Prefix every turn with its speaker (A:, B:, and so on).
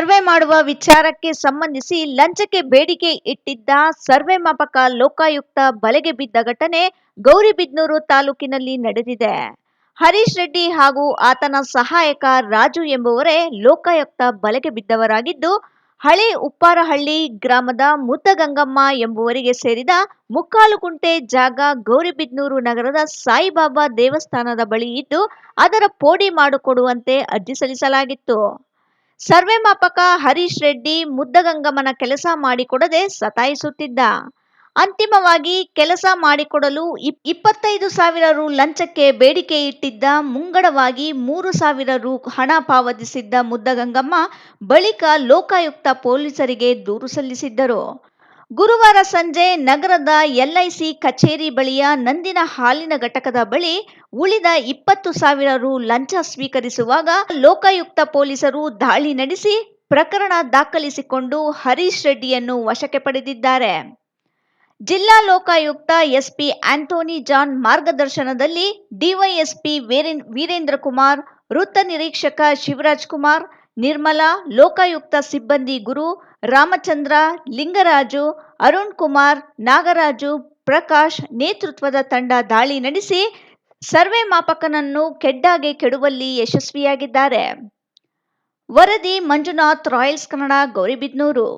A: Survey ಮಾಡುವ ವಿಚಾರಕ್ಕೆ ಸಂಬಂಧಿಸಿ ಲಂಚಕ್ಕೆ ಬೇಡಿಕೆ ಇಟ್ಟಿದ್ದ ಸರ್ವೆ ಮಾಪಕ ಲೋಕಾಯುಕ್ತ ಬಲೆಗೆ ಬಿದ್ದ ಘಟನೆ ಗೌರಿಬಿದ್ನೂರು ತಾಲೂಕಿನಲ್ಲಿ ನಡೆದಿದೆ. ಹರೀಶ್ ರೆಡ್ಡಿ ಹಾಗೂ ಆತನ ಸಹಾಯಕ ರಾಜು ಎಂಬುವರೇ ಲೋಕಾಯುಕ್ತ ಬಲೆಗೆ ಬಿದ್ದವರಾಗಿದ್ದು, ಹಳೆ ಉಪ್ಪಾರಹಳ್ಳಿ ಗ್ರಾಮದ ಮುದ್ದಗಂಗಮ್ಮ ಎಂಬುವರಿಗೆ ಸೇರಿದ ಮುಕ್ಕಾಲು ಗುಂಟೆ ಜಾಗ ಗೌರಿಬಿದ್ನೂರು ನಗರದ ಸಾಯಿಬಾಬಾ ದೇವಸ್ಥಾನದ ಬಳಿ ಇದ್ದು, ಅದರ ಪೋಡಿ ಮಾಡಿಕೊಡುವಂತೆ ಅರ್ಜಿ ಸಲ್ಲಿಸಲಾಗಿತ್ತು. ಸರ್ವೆ ಮಾಪಕ ಹರೀಶ್ ರೆಡ್ಡಿ ಮುದ್ದಗಂಗಮ್ಮನ ಕೆಲಸ ಮಾಡಿಕೊಡದೆ ಸತಾಯಿಸುತ್ತಿದ್ದ. ಅಂತಿಮವಾಗಿ ಕೆಲಸ ಮಾಡಿಕೊಡಲು ಇಪ್- ಇಪ್ಪತ್ತೈದು ಸಾವಿರ ರು ಲಂಚಕ್ಕೆ ಬೇಡಿಕೆ ಇಟ್ಟಿದ್ದ, ಮುಂಗಡವಾಗಿ ಮೂರು ಸಾವಿರ ರು ಹಣ ಪಾವತಿಸಿದ್ದ ಮುದ್ದಗಂಗಮ್ಮ ಬಳಿಕ ಲೋಕಾಯುಕ್ತ ಪೊಲೀಸರಿಗೆ ದೂರು ಸಲ್ಲಿಸಿದ್ದರು. ಗುರುವಾರ ಸಂಜೆ ನಗರದ ಎಲ್ಐಸಿ ಕಚೇರಿ ಬಳಿಯ ನಂದಿನ ಹಾಲಿನ ಘಟಕದ ಬಳಿ ಉಳಿದ ಇಪ್ಪತ್ತು ಸಾವಿರ ರು ಲಂಚ ಸ್ವೀಕರಿಸುವಾಗ ಲೋಕಾಯುಕ್ತ ಪೊಲೀಸರು ದಾಳಿ ನಡೆಸಿ ಪ್ರಕರಣ ದಾಖಲಿಸಿಕೊಂಡು ಹರೀಶ್ ರೆಡ್ಡಿಯನ್ನು ವಶಕ್ಕೆ ಪಡೆದಿದ್ದಾರೆ. ಜಿಲ್ಲಾ ಲೋಕಾಯುಕ್ತ ಎಸ್ಪಿ ಆಂಟೋನಿ ಜಾನ್ ಮಾರ್ಗದರ್ಶನದಲ್ಲಿ ಡಿವೈಎಸ್ಪಿ ವೀರೇಂದ್ರ ಕುಮಾರ್, ವೃತ್ತ ನಿರೀಕ್ಷಕ ಶಿವರಾಜ್ ಕುಮಾರ್, ನಿರ್ಮಲಾ, ಲೋಕಾಯುಕ್ತ ಸಿಬ್ಬಂದಿ ಗುರು ರಾಮಚಂದ್ರ, ಲಿಂಗರಾಜು ಅರುಣ್ ಕುಮಾರ್, ನಾಗರಾಜು, ಪ್ರಕಾಶ್ ನೇತೃತ್ವದ ತಂಡ ದಾಳಿ ನಡೆಸಿ ಸರ್ವೆ ಮಾಪಕನನ್ನು ಕೆಡ್ಡಾಗೆ ಕೆಡುವಲ್ಲಿ ಯಶಸ್ವಿಯಾಗಿದ್ದಾರೆ. ವರದಿ ಮಂಜುನಾಥ್ ರಾಯಲ್ಸ್ ಕನ್ನಡ, ಗೌರಿಬಿದನೂರು.